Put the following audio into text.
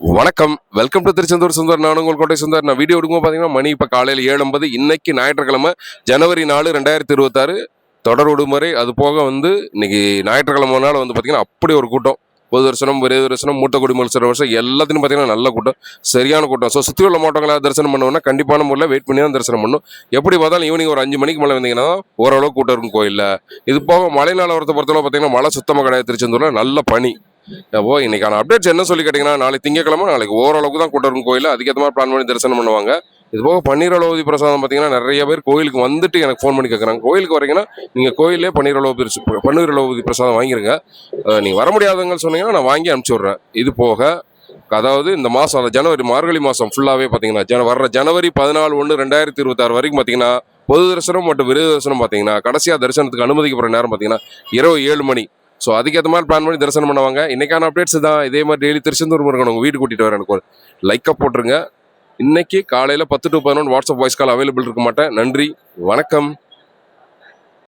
வணக்கம். Welcome to Tiruchendur Sundar. நான் உங்கள் கோட்டை சுந்தர். நான் வீடியோ எடுக்கும்போது பார்த்தீங்கன்னா மணி இப்போ காலையில் ஏழு ஐம்பது இன்னைக்கு ஞாயிற்றுக்கிழமை ஜனவரி நாலு ரெண்டாயிரத்தி இருபத்தாறு. தொடர் விடுமுறை. அது போக வந்து இன்னைக்கு ஞாயிற்றுக்கிழமை நாள் வந்து பார்த்தீங்கன்னா அப்படி ஒரு கூட்டம். பொது தரிசனம் விரைவு தரிசனம் மூட்டை குடிமல் சிற வருஷம் எல்லாத்தையும் பார்த்தீங்கன்னா நல்ல கூட்டம். சரியான கூட்டம். ஸோ சுற்றி உள்ள மாவட்டங்களாக தரிசனம் பண்ணுவோம்னா கண்டிப்பான முறையில் வெயிட் பண்ணி தான் தரிசனம் பண்ணும் எப்படி பார்த்தாலும் ஈவினிங் ஒரு அஞ்சு மணிக்கு மேலே வந்தீங்கன்னா ஓரளவு கூட்டம் இருக்கும் கோயிலில். இது போக மழை வரத்தை பொறுத்தளவு பார்த்தீங்கன்னா மழை சுத்தமாக கிடையாது திருச்செந்தூரில். நல்ல பனி. அப்போ இன்னைக்கான அப்டேட்ஸ் என்ன சொல்லி கேட்டிங்கன்னா நாளைக்கு திங்கக்கிழமை நாளைக்கு ஓரளவுக்கு தான் கூட்டம் இருக்கும் கோயில் அதுக்கேற்ற மாதிரி பிளான் பண்ணி தரிசனம் பண்ணுவாங்க. இது போக பன்னீரளவதி பிரசாதம் பார்த்தீங்கன்னா நிறைய பேர் கோயிலுக்கு வந்துட்டு எனக்கு ஃபோன் பண்ணி கேட்குறாங்க கோயிலுக்கு வரீங்கன்னா நீங்கள் கோயிலே பன்னீரளவு பன்னீரளவதி பிரசாதம் வாங்கிருங்க. நீங்கள் நீங்க வர முடியாதவங்க சொன்னீங்கன்னா நான் வாங்கி அனுப்பிச்சி விட்றேன் இது போக அதாவது இந்த மாதம் அந்த ஜனவரி மார்கழி மாதம் ஃபுல்லாகவே பார்த்தீங்கன்னா ஜன வர்ற ஜனவரி பதினாலு ஒன்று ரெண்டாயிரத்தி இருபத்தாறு வரைக்கும் பார்த்தீங்கன்னா பொது தரிசனம் மற்றும் விருது தரிசனம் பார்த்தீங்கன்னா கடைசியாக தரிசனத்துக்கு அனுமதிக்கப்படுற நேரம் பார்த்தீங்கன்னா இரவு ஏழு மணி. ஸோ அதுக்கேற்ற மாதிரி பிளான் பண்ணி தரிசனம் பண்ணுவாங்க. இன்னைக்கான அப்டேட்ஸ் தான் இதே மாதிரி டெய்லி திருச்செந்தூர் முருகன் உங்கள் வீடு கூட்டிகிட்டு வரேன் எனக்கு ஒரு லைக்கப் போட்டுருங்க. இன்னைக்கு காலையில் பத்து டு பதினொன்று வாட்ஸ்அப் வாய்ஸ் கால் அவைலபிள் இருக்க மாட்டேன். நன்றி. வணக்கம்.